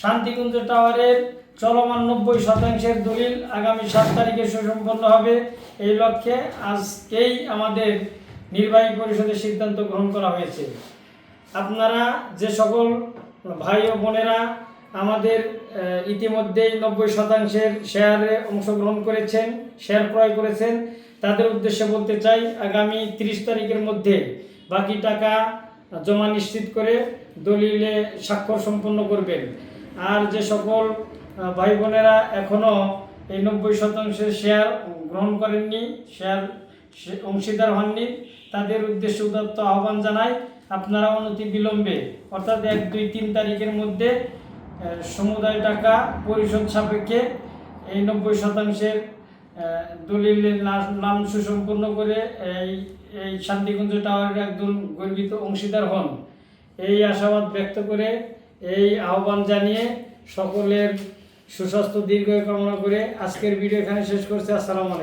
শান্তিকুঞ্জ টাওয়ারের চলমান নব্বই শতাংশের দলিল আগামী সাত তারিখে সুসম্পন্ন হবে। এই লক্ষ্যে আজকেই আমাদের নির্বাহী পরিষদের সিদ্ধান্ত গ্রহণ করা হয়েছে। আপনারা যে সকল ভাই ও বোনেরা আমাদের ইতিমধ্যেই নব্বই শতাংশের শেয়ারে অংশগ্রহণ করেছেন, শেয়ার ক্রয় করেছেন, তাদের উদ্দেশ্যে বলতে চাই, আগামী তিরিশ তারিখের মধ্যে বাকি টাকা জমা নিশ্চিত করে দলিলে স্বাক্ষর সম্পন্ন করবেন। আর যে সকল ভাই বোনেরা এখনও এই নব্বই শতাংশের শেয়ার গ্রহণ করেননি শেয়ার অংশীদার হননি, তাদের উদ্দেশ্যে উদাত্ত আহ্বান জানাই, আপনারা অনতি বিলম্বে, অর্থাৎ এক, দুই, তিন তারিখের মধ্যে সমুদায় টাকা পরিশোধ সাপেক্ষে এই নব্বই শতাংশের দলিলের নাম সুসম্পন্ন করে এই এই শান্তিকুঞ্জ টাওয়ারের একজন গর্বিত অংশীদার হন। এই আশাবাদ ব্যক্ত করে এই আহ্বান জানিয়ে সকলের সুস্বাস্থ্য, দীর্ঘ কামনা করে আজকের ভিডিও এখানে শেষ করছে। আসসালামু আলাইকুম।